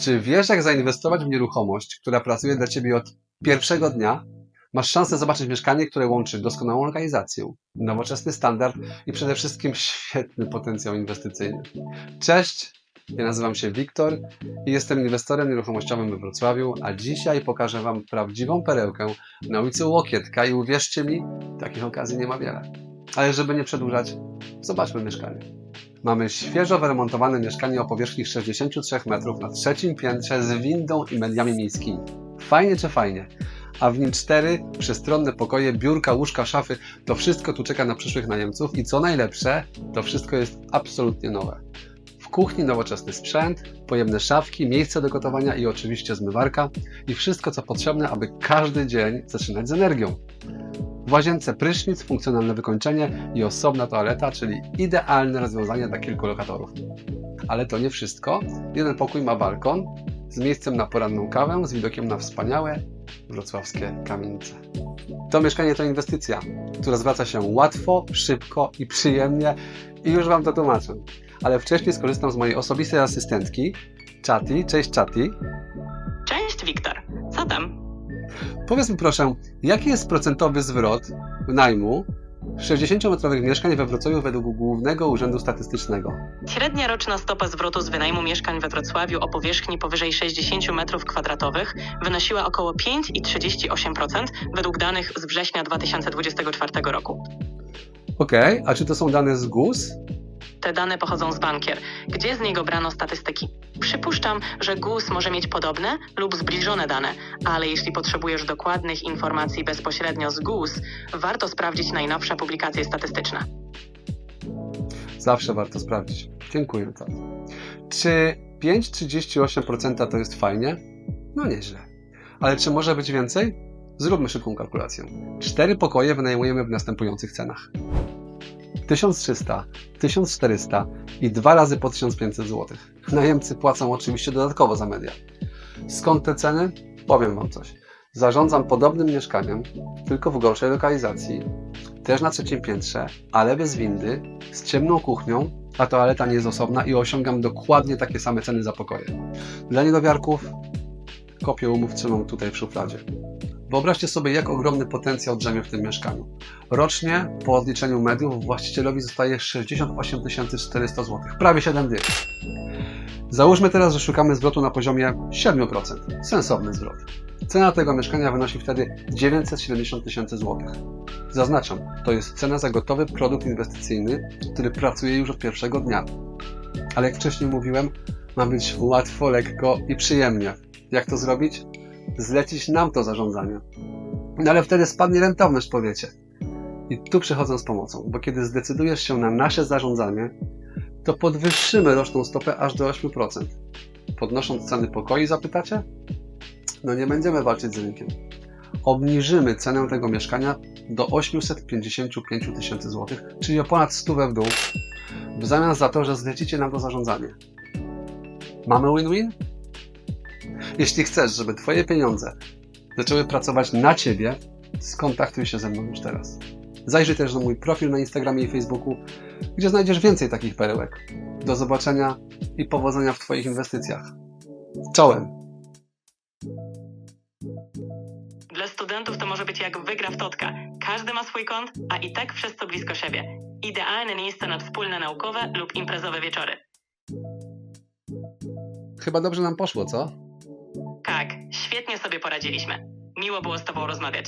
Czy wiesz, jak zainwestować w nieruchomość, która pracuje dla Ciebie od pierwszego dnia? Masz szansę zobaczyć mieszkanie, które łączy doskonałą lokalizację, nowoczesny standard i przede wszystkim świetny potencjał inwestycyjny. Cześć, ja nazywam się Wiktor i jestem inwestorem nieruchomościowym we Wrocławiu, a dzisiaj pokażę Wam prawdziwą perełkę na ulicy Łokietka i uwierzcie mi, takich okazji nie ma wiele. Ale żeby nie przedłużać, zobaczmy mieszkanie. Mamy świeżo wyremontowane mieszkanie o powierzchni 63 metrów na trzecim piętrze z windą i mediami miejskimi. Fajnie czy fajnie? A w nim cztery przestronne pokoje, biurka, łóżka, szafy. To wszystko tu czeka na przyszłych najemców i co najlepsze, to wszystko jest absolutnie nowe. W kuchni nowoczesny sprzęt, pojemne szafki, miejsce do gotowania i oczywiście zmywarka i wszystko co potrzebne, aby każdy dzień zaczynać z energią. W łazience prysznic, funkcjonalne wykończenie i osobna toaleta, czyli idealne rozwiązanie dla kilku lokatorów. Ale to nie wszystko. Jeden pokój ma balkon z miejscem na poranną kawę, z widokiem na wspaniałe wrocławskie kamienice. To mieszkanie to inwestycja, która zwraca się łatwo, szybko i przyjemnie i już Wam to tłumaczę. Ale wcześniej skorzystam z mojej osobistej asystentki, Chati. Cześć Chati. Cześć, Wiktor. Co tam? Powiedz mi proszę, jaki jest procentowy zwrot najmu 60-metrowych mieszkań we Wrocławiu według Głównego Urzędu Statystycznego? Średnia roczna stopa zwrotu z wynajmu mieszkań we Wrocławiu o powierzchni powyżej 60 m2 wynosiła około 5,38% według danych z września 2024 roku. Okej, a czy to są dane z GUS? Te dane pochodzą z bankier, gdzie z niego brano statystyki. Przypuszczam, że GUS może mieć podobne lub zbliżone dane, ale jeśli potrzebujesz dokładnych informacji bezpośrednio z GUS, warto sprawdzić najnowsze publikacje statystyczne. Zawsze warto sprawdzić. Dziękuję. Chati. Czy 5,38% to jest fajnie? No nieźle. Ale czy może być więcej? Zróbmy szybką kalkulację. Cztery pokoje wynajmujemy w następujących cenach. 1300, 1400 i dwa razy po 1500 zł. Najemcy płacą oczywiście dodatkowo za media. Skąd te ceny? Powiem Wam coś. Zarządzam podobnym mieszkaniem, tylko w gorszej lokalizacji, też na trzecim piętrze, ale bez windy, z ciemną kuchnią, a toaleta nie jest osobna i osiągam dokładnie takie same ceny za pokoje. Dla niedowiarków kopię umów trzymam tutaj w szufladzie. Wyobraźcie sobie, jak ogromny potencjał drzemie w tym mieszkaniu. Rocznie, po odliczeniu mediów, właścicielowi zostaje 68 400 zł, prawie 7 dych. Załóżmy teraz, że szukamy zwrotu na poziomie 7%. Sensowny zwrot. Cena tego mieszkania wynosi wtedy 970 tysięcy złotych. Zaznaczam, to jest cena za gotowy produkt inwestycyjny, który pracuje już od pierwszego dnia. Ale jak wcześniej mówiłem, ma być łatwo, lekko i przyjemnie. Jak to zrobić? Zlecić nam to zarządzanie. No ale wtedy spadnie rentowność, powiecie. I tu przychodzę z pomocą, bo kiedy zdecydujesz się na nasze zarządzanie, to podwyższymy roczną stopę aż do 8%. Podnosząc ceny pokoi, zapytacie? No nie będziemy walczyć z rynkiem. Obniżymy cenę tego mieszkania do 855 tysięcy złotych, czyli o ponad 100 w dół, w zamian za to, że zlecicie nam to zarządzanie. Mamy win-win? Jeśli chcesz, żeby Twoje pieniądze zaczęły pracować na Ciebie, skontaktuj się ze mną już teraz. Zajrzyj też na mój profil na Instagramie i Facebooku, gdzie znajdziesz więcej takich perełek. Do zobaczenia i powodzenia w Twoich inwestycjach. Czołem! Dla studentów to może być jak wygra w totka. Każdy ma swój kąt, a i tak wszyscy blisko siebie. Idealne miejsce na wspólne naukowe lub imprezowe wieczory. Chyba dobrze nam poszło, co? Świetnie sobie poradziliśmy. Miło było z Tobą rozmawiać.